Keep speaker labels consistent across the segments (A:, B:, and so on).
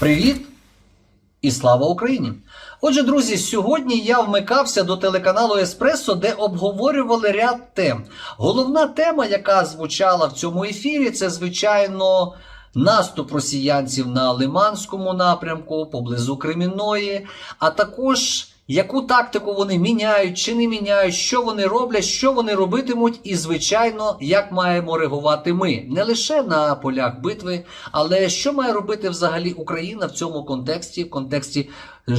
A: Привіт і слава Україні! Отже, друзі, сьогодні я вмикався до телеканалу Еспресо, де обговорювали ряд тем. Головна тема, яка звучала в цьому ефірі, це звичайно. Наступ росіянців на Лиманському напрямку поблизу Кремінної, а також яку тактику вони міняють чи не міняють, що вони роблять, що вони робитимуть, і, звичайно, як маємо реагувати ми не лише на полях битви, але що має робити взагалі Україна в цьому контексті, в контексті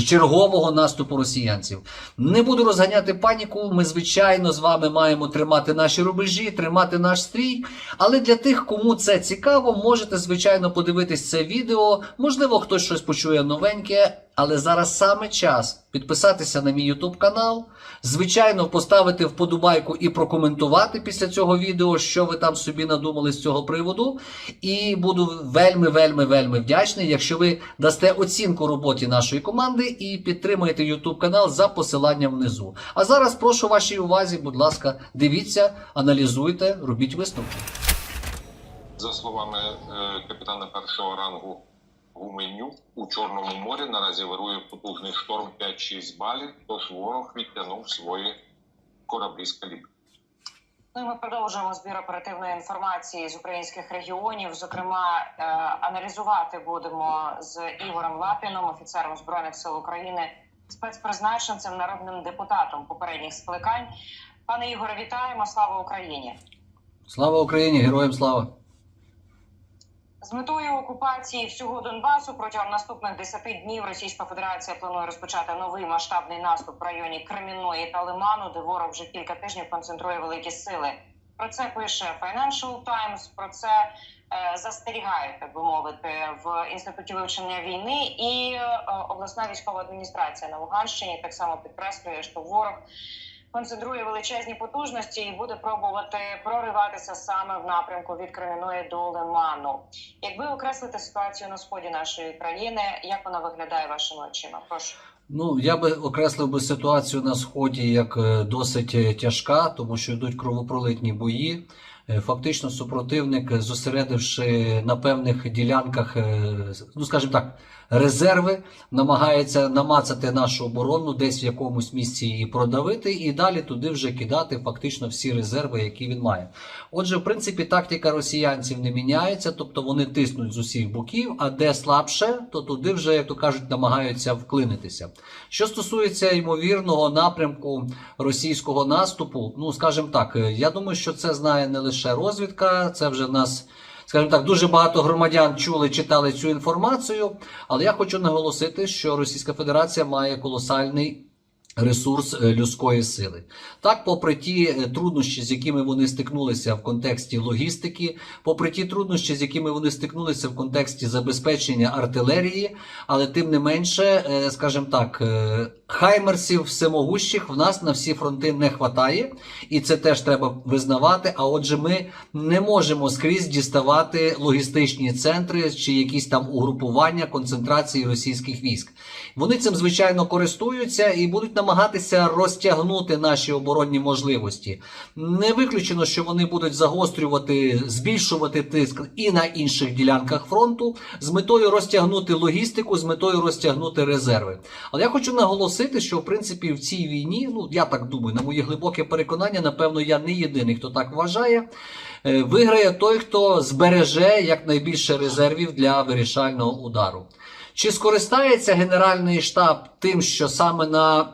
A: чергового наступу росіянців. Не буду розганяти паніку. Ми, звичайно, з вами маємо тримати наші рубежі, тримати наш стрій. Але для тих, кому це цікаво, можете, звичайно, подивитись це відео. Можливо, хтось щось почує новеньке. Але зараз саме час підписатися на мій YouTube канал, звичайно, поставити вподобайку і прокоментувати після цього відео, що ви там собі надумали з цього приводу. І буду вельми, вельми, вельми вдячний, якщо ви дасте оцінку роботі нашої команди і підтримаєте YouTube канал за посиланням внизу. А зараз прошу вашій увазі, будь ласка, дивіться, аналізуйте, робіть висновки.
B: За словами е, капітана першого рангу Гуменюк, у Чорному морі наразі вирує потужний шторм 5-6 балів, тож ворог відтягнув свої кораблі з калібру.
C: Ну і ми продовжуємо збір оперативної інформації з українських регіонів. Зокрема, е, аналізувати будемо з Ігорем Лапіном, офіцером збройних сил України, спецпризначенцем, народним депутатом попередніх скликань. Пане Ігоре, вітаємо! Слава Україні!
A: Слава Україні! Героям слава!
C: З метою окупації всього Донбасу протягом наступних 10 днів Російська Федерація планує розпочати новий масштабний наступ в районі Кремінної та Лиману, де ворог вже кілька тижнів концентрує великі сили. Про це пише Financial Times, Про це е, застерігають, так би мовити, в інституті вивчення війни. І е, обласна військова адміністрація на Луганщині так само підкреслює, що ворог концентрує величезні потужності і буде пробувати прориватися саме в напрямку від Креміної до Лиману. Якби окреслити ситуацію на сході нашої країни, як вона виглядає вашими очима? Прошу.
A: Ну, я би окреслив би ситуацію на сході як е, досить е, тяжка, тому що йдуть кровопролитні бої. Е, Фактично, супротивник, е, зосередивши на певних ділянках, е, ну скажімо так, резерви, намагається намацати нашу оборону, десь в якомусь місці її продавити, і далі туди вже кидати фактично всі резерви, які він має. Отже, в принципі, тактика росіянців не міняється, тобто вони тиснуть з усіх боків, а де слабше, то туди вже, як то кажуть, намагаються вклинитися. Що стосується ймовірного напрямку російського наступу, ну скажімо так, я думаю, що це знає не лише розвідка, це вже в нас. Скажімо так, дуже багато громадян чули, читали цю інформацію, але я хочу наголосити, що Російська Федерація має колосальний ресурс е, людської сили. Так, попри ті е, труднощі, з якими вони стикнулися в контексті логістики, попри ті труднощі, з якими вони стикнулися в контексті забезпечення артилерії, але тим не менше, е, скажімо так, хаймерсів всемогущих в нас на всі фронти не вистачає, і це теж треба визнавати. А отже, ми не можемо скрізь діставати логістичні центри чи якісь там угрупування концентрації російських військ. Вони цим звичайно користуються і будуть намагатися розтягнути наші оборонні можливості. Не виключено, що вони будуть загострювати, збільшувати тиск і на інших ділянках фронту з метою розтягнути логістику, з метою розтягнути резерви. Але я хочу наголосити, що в принципі в цій війні, ну я так думаю, на моє глибоке переконання, напевно, я не єдиний, хто так вважає. е, Виграє той, хто збереже якнайбільше резервів для вирішального удару. Чи скористається Генеральний штаб тим, що саме на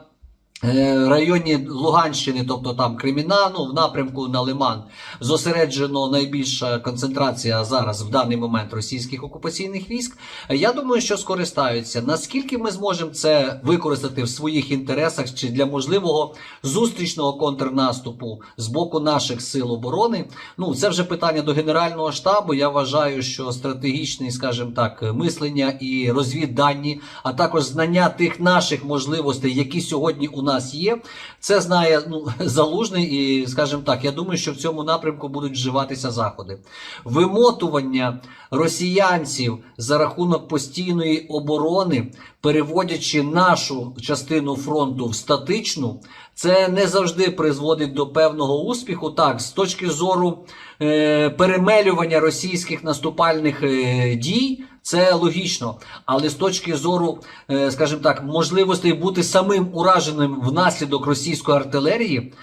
A: районі Луганщини, тобто там Креміна, ну в напрямку на Лиман, зосереджено найбільша концентрація зараз в даний момент російських окупаційних військ? Я думаю, що скористаються. Наскільки ми зможемо це використати в своїх інтересах чи для можливого зустрічного контрнаступу з боку наших сил оборони? Ну це вже питання до Генерального штабу. Я вважаю, що стратегічне, скажімо так, мислення і розвіддані, а також знання тих наших можливостей, які сьогодні у нас є, це знає ну залужний, і скажімо так, я думаю, що в цьому напрямку будуть вживатися заходи. Вимотування росіянців за рахунок постійної оборони, переводячи нашу частину фронту в статичну, це не завжди призводить до певного успіху. Так, з точки зору е, перемелювання російських наступальних е, дій. Це логічно, але з точки зору, е, скажімо так, можливостей бути самим ураженим внаслідок російської артилерії,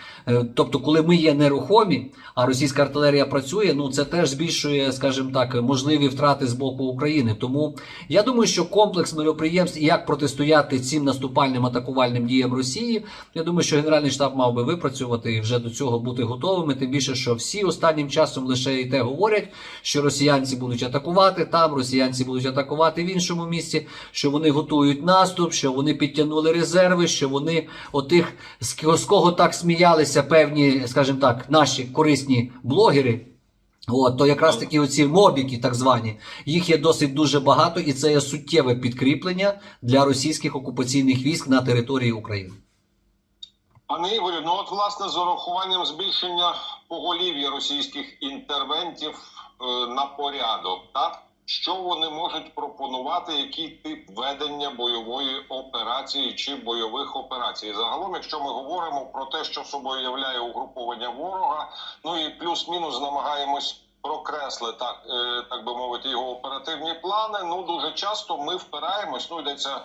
A: тобто, коли ми є нерухомі, а російська артилерія працює, ну це теж збільшує, скажімо так, можливі втрати з боку України. Тому я думаю, що комплекс мероприємств і як протистояти цим наступальним атакувальним діям Росії, я думаю, що Генеральний штаб мав би випрацювати і вже до цього бути готовими. Тим більше, що всі останнім часом лише і те говорять, що росіянці будуть атакувати там, росіянці будуть атакувати в іншому місці, що вони готують наступ, що вони підтягнули резерви, що вони отих з кого так сміялися певні, скажімо так, наші корисні блогери. От, то якраз такі оці мобіки, так звані, їх є досить дуже багато, і це є суттєве підкріплення для російських окупаційних військ на території України.
B: Пане Ігорю, ну от власне з урахуванням збільшення поголів'я російських інтервентів е, на порядок, так що вони можуть пропонувати, який тип ведення бойової операції чи бойових операцій? Загалом, якщо ми говоримо про те, що собою являє угруповання ворога, ну і плюс-мінус намагаємось. Прокресли так, е, так би мовити, його оперативні плани. Ну дуже часто ми впираємось. Ну йдеться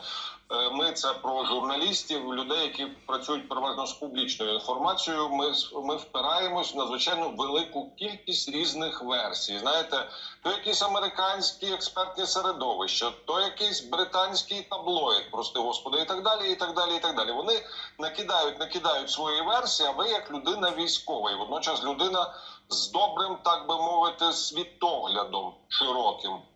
B: Ми це про журналістів, людей, які працюють переважно з публічною інформацією. Ми ми впираємось в надзвичайно велику кількість різних версій. Знаєте, то якісь американські експертні середовища, то якийсь британський таблоїд, прости господи, і так далі, і так далі, і так далі. Вони накидають, накидають свої версії. А ви як людина військова, і водночас людина з добрим, так би мовити, світоглядом широким е,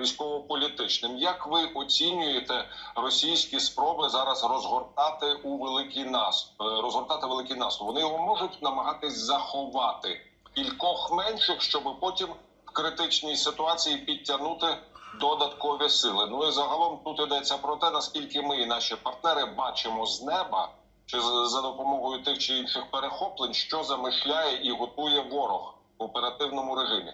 B: військово-політичним. Як ви оцінюєте російські спроби зараз розгортати у великий наступ, е, розгортати великий наступ? Вони його можуть намагатись заховати кількох менших, щоб потім в критичній ситуації підтягнути додаткові сили. Ну і загалом тут йдеться про те, наскільки ми і наші партнери бачимо з неба. Чи за допомогою тих чи інших перехоплень, що замишляє і готує ворог в оперативному режимі?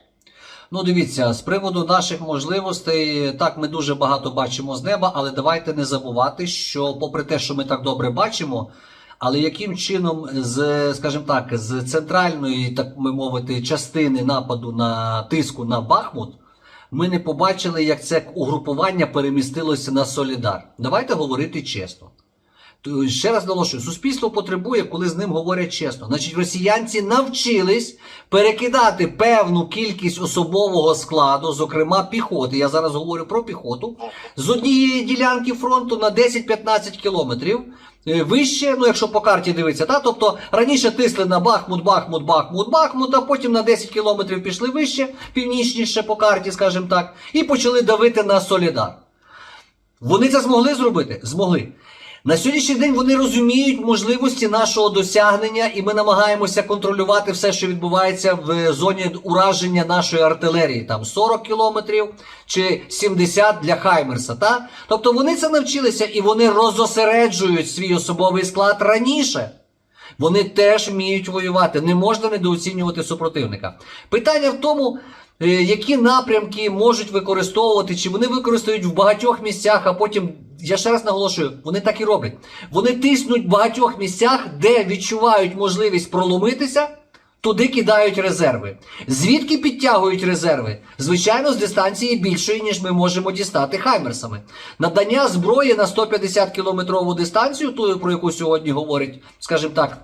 A: Ну, дивіться, з приводу наших можливостей, так, ми дуже багато бачимо з неба, але давайте не забувати, що, попри те, що ми так добре бачимо, але яким чином з, скажімо так, з центральної, так би мовити, частини нападу на тиску на Бахмут, ми не побачили, як це угрупування перемістилося на Солідар. Давайте говорити чесно. То, Ще раз наголошую, суспільство потребує, коли з ним говорять чесно. Значить, росіянці навчились перекидати певну кількість особового складу, зокрема піхоти. Я зараз говорю про піхоту, з однієї ділянки фронту на 10-15 кілометрів. е, Вище, ну якщо по карті дивитися, та тобто раніше тисли на Бахмут, Бахмут, Бахмут, Бахмут, а потім на 10 кілометрів пішли вище, північніше по карті, скажімо так, і почали давити на Солідар. Вони це змогли зробити? Змогли. На сьогоднішній день вони розуміють можливості нашого досягнення, і ми намагаємося контролювати все, що відбувається в зоні ураження нашої артилерії, там 40 кілометрів чи 70 для Хаймерса. Та? Тобто вони це навчилися і вони розосереджують свій особовий склад раніше. Вони теж вміють воювати. Не можна недооцінювати супротивника. Питання в тому, е, які напрямки можуть використовувати, чи вони використають в багатьох місцях, а потім, я ще раз наголошую, вони так і роблять. Вони тиснуть в багатьох місцях, де відчувають можливість проломитися. Туди кидають резерви. Звідки підтягують резерви? Звичайно, з дистанції більшої, ніж ми можемо дістати хаймерсами. Надання зброї на 150 кілометрову дистанцію, ту, про яку сьогодні говорить, скажімо так,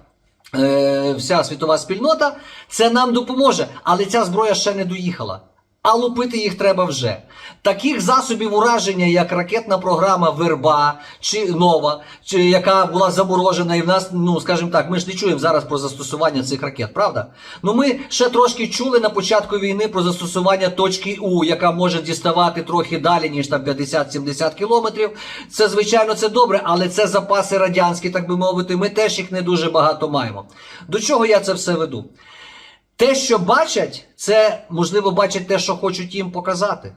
A: е, вся світова спільнота, це нам допоможе. Але ця зброя ще не доїхала. А лупити їх треба вже. Таких засобів ураження, як ракетна програма Верба чи Нова, чи яка була заморожена, і в нас, ну скажімо так, ми ж не чуємо зараз про застосування цих ракет, правда? Ну ми ще трошки чули на початку війни про застосування точки У, яка може діставати трохи далі, ніж там 50-70 кілометрів. Це звичайно це добре, але це запаси радянські, так би мовити. Ми теж їх не дуже багато маємо. До чого я це все веду? Те, що бачать, це можливо бачать те, що хочуть їм показати.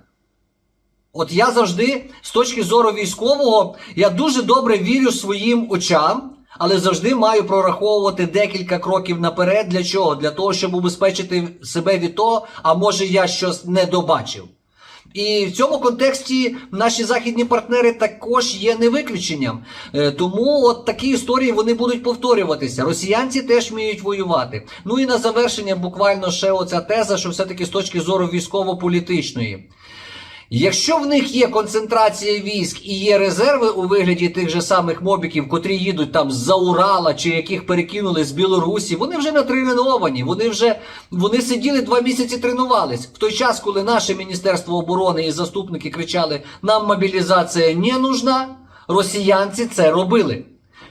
A: От я завжди, з точки зору військового, я дуже добре вірю своїм очам, але завжди маю прораховувати декілька кроків наперед. Для чого? Для того, щоб убезпечити себе від того, а може я щось не добачив. І в цьому контексті наші західні партнери також є не виключенням. Е, Тому от такі історії вони будуть повторюватися. Росіянці теж вміють воювати. Ну і на завершення буквально ще оця теза, що все-таки з точки зору військово-політичної. Якщо в них є концентрація військ і є резерви у вигляді тих же самих мобіків, котрі їдуть там з-за Урала чи яких перекинули з Білорусі, вони вже натреновані, вони вже вони сиділи два місяці тренувались. В той час, коли наше Міністерство оборони і заступники кричали: нам мобілізація не нужна, росіянці це робили.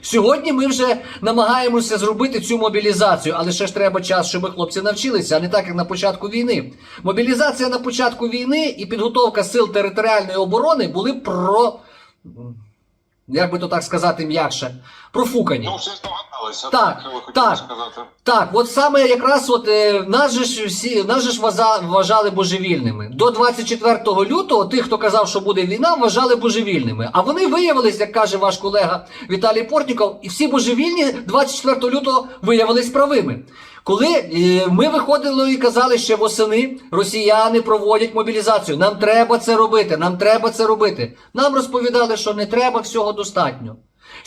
A: Сьогодні ми вже намагаємося зробити цю мобілізацію, але ще ж треба час, щоб хлопці навчилися, а не так, як на початку війни. Мобілізація на початку війни і підготовка сил територіальної оборони були про. Як би то так сказати м'якше, профукані.
B: Ну, всі здогадалися,
A: Так,
B: що ви
A: так.
B: сказати.
A: Так, от саме якраз от е, нас же ж всі нас же ж ваза- вважали божевільними. До 24 лютого тих, хто казав, що буде війна, вважали божевільними. А вони виявились, як каже ваш колега Віталій Портніков, і всі божевільні 24 лютого виявились правими. Коли е, ми виходили і казали ще восени, росіяни проводять мобілізацію. Нам треба це робити, нам треба це робити. Нам розповідали, що не треба, всього достатньо.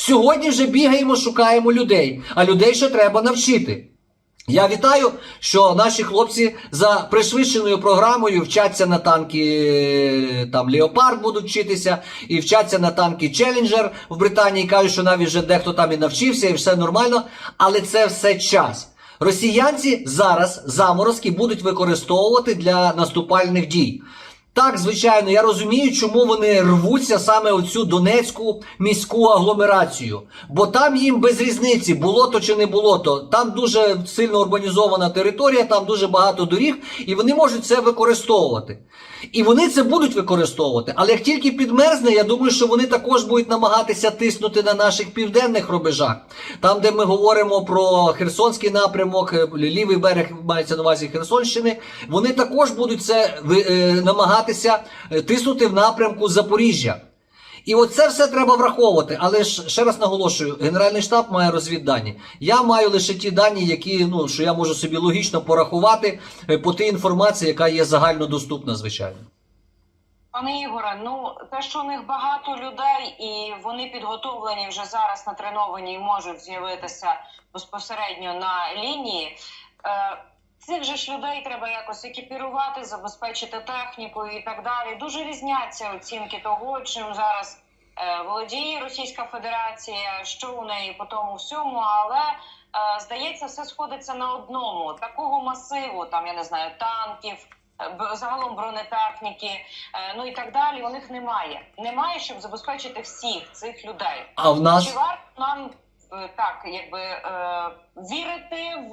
A: Сьогодні вже бігаємо, шукаємо людей, а людей ще треба навчити. Я вітаю, що наші хлопці за пришвидшеною програмою вчаться на танки там Леопард будуть вчитися, і вчаться на танки Челленджер в Британії. Кажуть, що навіть вже дехто там і навчився, і все нормально. Але це все час. Росіянці зараз заморозки будуть використовувати для наступальних дій. Так, звичайно, я розумію, чому вони рвуться саме оцю Донецьку міську агломерацію. Бо там їм без різниці, було то чи не було то. Там дуже сильно урбанізована територія, там дуже багато доріг, і вони можуть це використовувати. І вони це будуть використовувати. Але як тільки підмерзне, я думаю, що вони також будуть намагатися тиснути на наших південних рубежах. Там, де ми говоримо про Херсонський напрямок, е, лівий берег мається на увазі Херсонщини, вони також будуть це е, намагатися е, тиснути в напрямку Запоріжжя. І оце все треба враховувати. Але ж ще раз наголошую, Генеральний штаб має розвіддані. Я маю лише ті дані, які ну що я можу собі логічно порахувати е, по тій інформації, яка є загальнодоступна, звичайно.
C: Пане Ігоре, ну те, що у них багато людей, і вони підготовлені вже зараз натреновані і можуть з'явитися безпосередньо на лінії. Е, цих же ж людей треба якось екіпірувати, забезпечити техніку і так далі. Дуже різняться оцінки того, чим зараз е, володіє Російська Федерація, що у неї по тому всьому, але е, здається, все сходиться на одному такого масиву, там я не знаю, танків. е, б- Загалом бронетехніки, е, ну і так далі. У них немає. Немає, щоб забезпечити всіх цих людей.
A: А в нас
C: Чи варто нам так, якби е, вірити в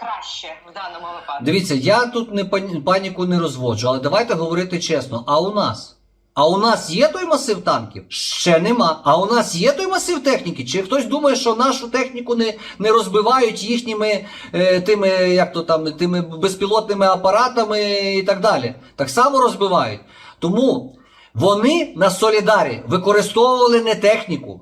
C: краще в даному випадку?
A: Дивіться, я тут не пані- паніку не розводжу, але давайте говорити чесно. А у нас? А у нас є той масив танків? Ще нема. А у нас є той масив техніки? Чи хтось думає, що нашу техніку не, не розбивають їхніми е, тими, як то там, тими безпілотними апаратами і так далі? Так само розбивають. Тому вони на Солідарі використовували не техніку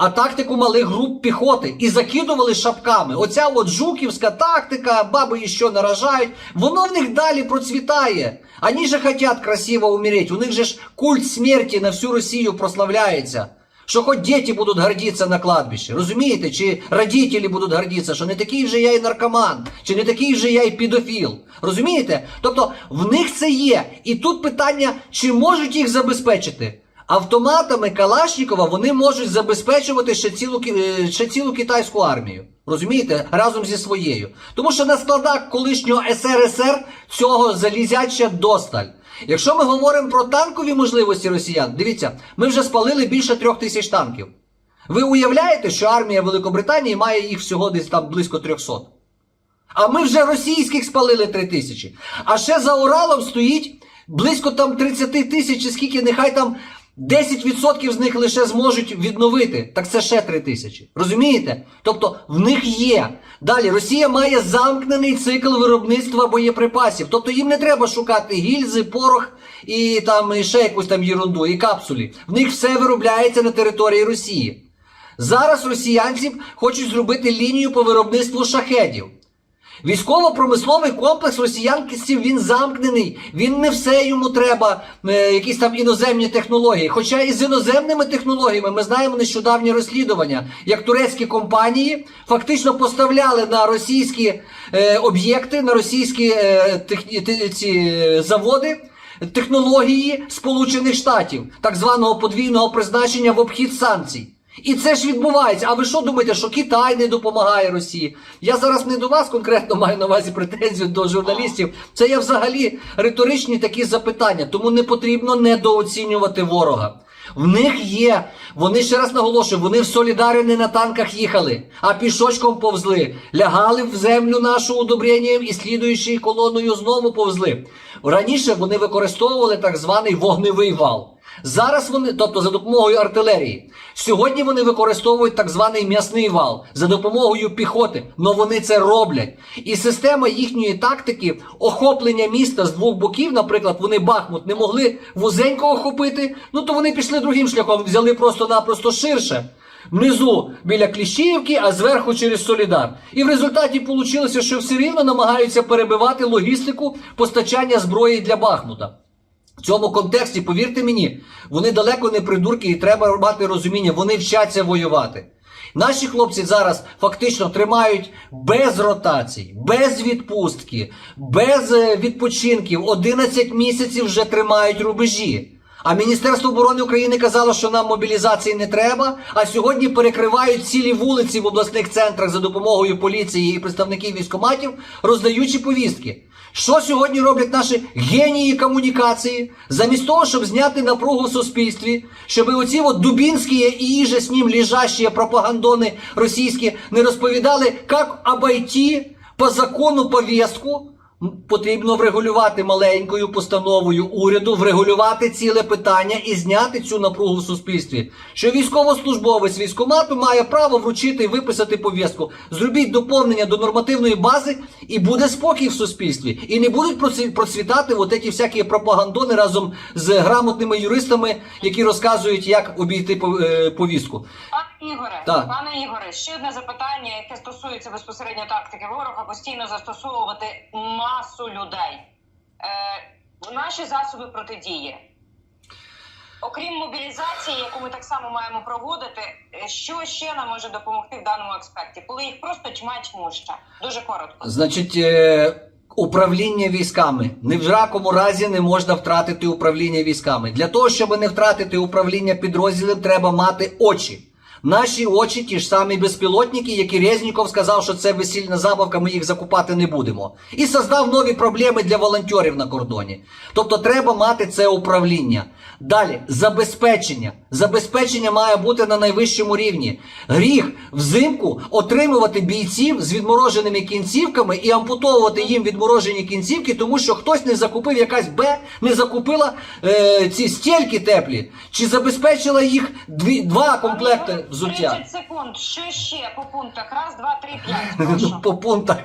A: а тактику малих груп піхоти і закидували шапками. Оця от жуківська тактика, баби що наражають, воно в них далі процвітає. Они же хотят красиво умереть. У них же ж культ смерті на всю Росію прославляється. Що хоч діти будуть гордитися на кладбищі, розумієте? Чи родителі будуть гордитися, що не такий вже я і наркоман, чи не такий вже я і педофіл. Розумієте? Тобто в них це є. І тут питання, чи можуть їх забезпечити? Автоматами Калашнікова вони можуть забезпечувати ще цілу, е, ще цілу китайську армію. Розумієте? Разом зі своєю. Тому що на складах колишнього СРСР цього залізяча досталь. Якщо ми говоримо про танкові можливості росіян, дивіться, ми вже спалили більше трьох тисяч танків. Ви уявляєте, що армія Великобританії має їх всього десь там близько 300? А ми вже російських спалили 3 тисячі. А ще за Уралом стоїть близько там 30 тисяч, скільки, нехай там 10% з них лише зможуть відновити. Так це ще 3 тисячі. Розумієте? Тобто в них є. Далі Росія має замкнений цикл виробництва боєприпасів. Тобто їм не треба шукати гільзи, порох і там і ще якусь там єрунду, і капсулі. В них все виробляється на території Росії. Зараз росіянці хочуть зробити лінію по виробництву шахедів. Військово-промисловий комплекс росіянців він замкнений. Він не все йому треба, е, якісь там іноземні технології. Хоча і з іноземними технологіями ми знаємо нещодавні розслідування, як турецькі компанії фактично поставляли на російські е, об'єкти, на російські е, техні- те- ці е, заводи технології Сполучених Штатів, так званого подвійного призначення в обхід санкцій. І це ж відбувається. А ви що думаєте, що Китай не допомагає Росії? Я зараз не до вас конкретно маю на увазі претензію до журналістів. Це є взагалі риторичні такі запитання, тому не потрібно недооцінювати ворога. В них є, вони ще раз наголошую, вони в Солідарі не на танках їхали, а пішочком повзли, лягали в землю нашу удобренням і слідуючою колоною знову повзли. Раніше вони використовували так званий вогневий вал. Зараз вони, тобто за допомогою артилерії, сьогодні вони використовують так званий м'ясний вал за допомогою піхоти, але вони це роблять. І система їхньої тактики охоплення міста з двох боків, наприклад, вони Бахмут не могли вузенько охопити, ну то вони пішли другим шляхом, взяли просто-напросто ширше. Внизу біля Кліщіївки, а зверху через Солідар. І в результаті вийшло, що все рівно намагаються перебивати логістику постачання зброї для Бахмута. В цьому контексті, повірте мені, вони далеко не придурки, і треба мати розуміння, вони вчаться воювати. Наші хлопці зараз фактично тримають без ротацій, без відпустки, без е, відпочинків. 11 місяців вже тримають рубежі. А Міністерство оборони України казало, що нам мобілізації не треба. А сьогодні перекривають цілі вулиці в обласних центрах за допомогою поліції і представників військоматів, роздаючи повістки. Що сьогодні роблять наші генії комунікації? Замість того, щоб зняти напругу в суспільстві, щоб оці от дубінські і іже з ним лежащі пропагандони російські не розповідали, як обойти по закону повістку, М, Потрібно врегулювати маленькою постановою уряду, врегулювати ціле питання і зняти цю напругу в суспільстві. Що військовослужбовець військомату має право вручити і виписати повістку. Зробіть доповнення до нормативної бази, і буде спокій в суспільстві. І не будуть процвітати от ці всякі пропагандони разом з грамотними юристами, які розказують, як обійти пов- е, повістку.
C: Ігоре,
A: Так.
C: пане Ігоре, ще одне запитання, яке стосується безпосередньо тактики ворога, постійно застосовувати масу людей. Е, наші засоби протидії. Окрім мобілізації, яку ми так само маємо проводити, е, що ще нам може допомогти в даному аспекті, коли їх просто тьма тьмуща? Дуже коротко.
A: Значить, е, управління військами. Ні в жакому разі не можна втратити управління військами. Для того, щоб не втратити управління підрозділів, треба мати очі. Наші очі, ті ж самі безпілотники, які Резніков сказав, що це весільна забавка, ми їх закупати не будемо. І создав нові проблеми для волонтерів на кордоні. Тобто треба мати це управління. Далі, забезпечення. Забезпечення має бути на найвищому рівні. Гріх взимку отримувати бійців з відмороженими кінцівками і ампутовувати їм відморожені кінцівки, тому що хтось не закупив, якась Б не закупила е, ці стільки теплі, чи забезпечила їх дві, два комплекти взуття.
C: 30 секунд. Що ще по пунктах? Раз, два, три, п'ять. Прошу.
A: Ну, по пунктах.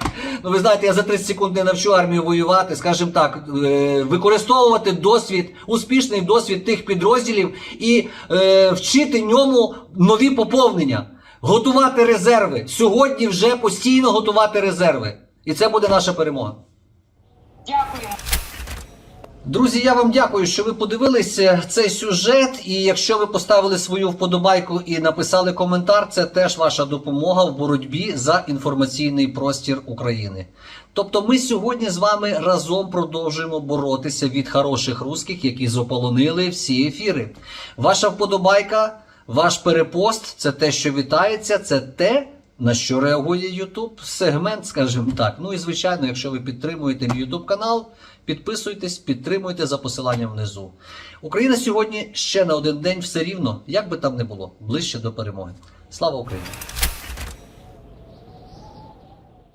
A: Ну, ви знаєте, я за 30 секунд не навчу армію воювати. Скажімо так, е, використовувати досвід, успішний досвід тих підрозділів і е, вчити ньому нові поповнення, готувати резерви. Сьогодні вже постійно готувати резерви. І це буде наша перемога.
C: Дякуємо.
A: Друзі, я вам дякую, що ви подивилися цей сюжет. І якщо ви поставили свою вподобайку і написали коментар, це теж ваша допомога в боротьбі за інформаційний простір України. Тобто, ми сьогодні з вами разом продовжуємо боротися від хороших русських, які заполонили всі ефіри. Ваша вподобайка, ваш перепост це те, що вітається, це те. На що реагує YouTube сегмент, скажімо так. Ну і звичайно, якщо ви підтримуєте мій YouTube канал, підписуйтесь, підтримуйте за посиланням внизу. Україна сьогодні ще на один день все рівно, як би там не було, ближче до перемоги. Слава Україні!